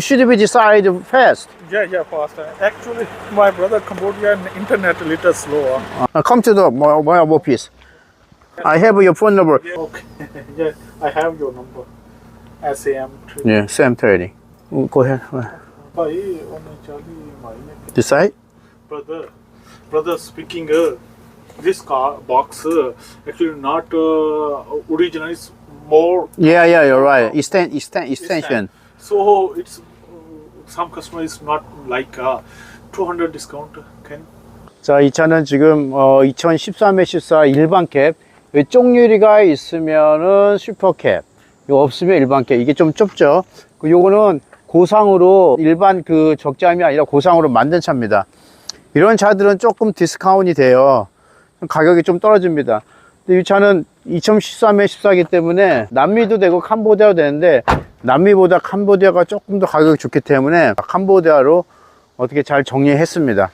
you should be decide fast. Yeah, yeah, faster. Actually, my brother Cambodia internet a little slower. Uh, come to the my, my office. I have your phone number. Yeah, okay. yeah, I have your number. SAM. Yeah, Sam thirty. Mm, go ahead. Decide. Brother, brother speaking. Uh, this car box uh, actually not uh, It's more. Yeah, yeah, you're right. Extend, extend, extension. So it's some customer is not like uh, 200 discount can 자, 이 차는 지금 어, 2013에 14 일반 캡. 이 쪽유리가 있으면은 슈퍼캡. 이거 없으면 일반 캡. 이게 좀 좁죠. 그 요거는 고상으로 일반 그 적재함이 아니라 고상으로 만든 차입니다. 이런 차들은 조금 디스카운이 돼요. 가격이 좀 떨어집니다. 근데 이 차는 2013에 14이기 때문에 남미도 되고 캄보디아도 되는데 남미보다 캄보디아가 조금 더 가격이 좋기 때문에 캄보디아로 어떻게 잘 정리했습니다.